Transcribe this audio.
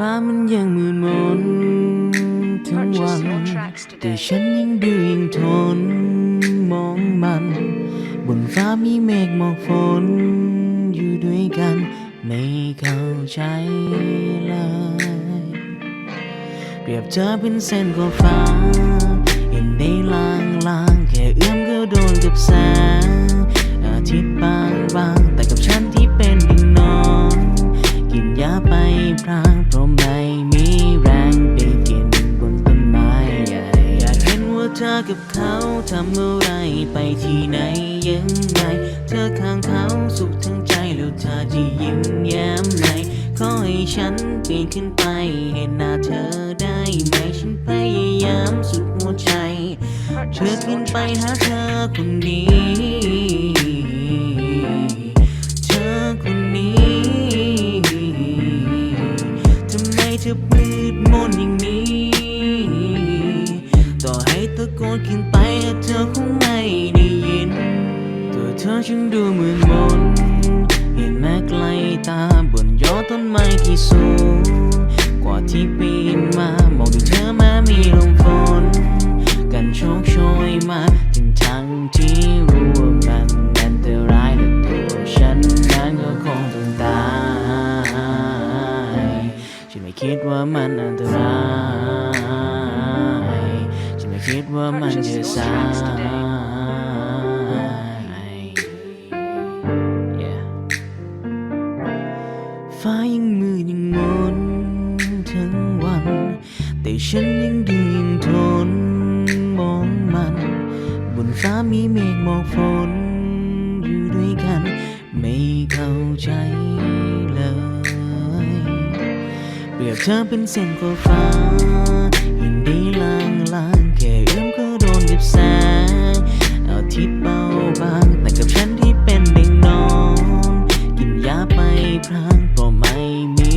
ฟ้ามันยังมืดมนทั้งวัน แต่ฉันยังดูยังทน มองมัน บนฟ้ามีเมฆหมอกฝน อยู่ด้วยกัน ไม่เข้าใจเลยเปรียบเธอเป็นเส้นขอบฟ้า เห็นได้ลางลางๆ แค่เอื้อมก็โดนกับแสง เห็นว่าเธอกับเขาทำอะไรไปที่ไหนยังไง เธอข้างเขาสุขทั้งใจแล้วเธอจะยิ้มแย้มไหมขอให้ฉันปีนขึ้นไปเห็นหน้าเธอได้ไหมฉันพยายามสุดหัวใจ เธอขึ้นไปหาเธอคนนี้เธอคนนี้ทำไมเธอมืดมนอย่างนี้ ต่อให้ตะโกนขึ้นไปเธอคงไม่ได้ยิน ตัวเธอช่างดูมืดมนเห็นแม้ไกลตาบนยอดต้นไม้ที่สูง กว่าที่ปีนมามองดูเธอมามีลมฝนกันโชคโชยมาถึงทางที่รู้ว่ามันอันตรายและตัวฉันนั้นก็คงต้องตายฉันไม่คิดว่ามันอันตราย ว่ามันจะสายฟ้ายังมืดยังมนทั้งวัน แต่ฉันยังดูยังทนมองมัน บนฟ้ามีเมฆหมอกฝนอยู่ด้วยกัน ไม่เข้าใจเลย เปรียบเธอเป็นเส้นขอบฟ้า ไม่พลังก็ไม่มี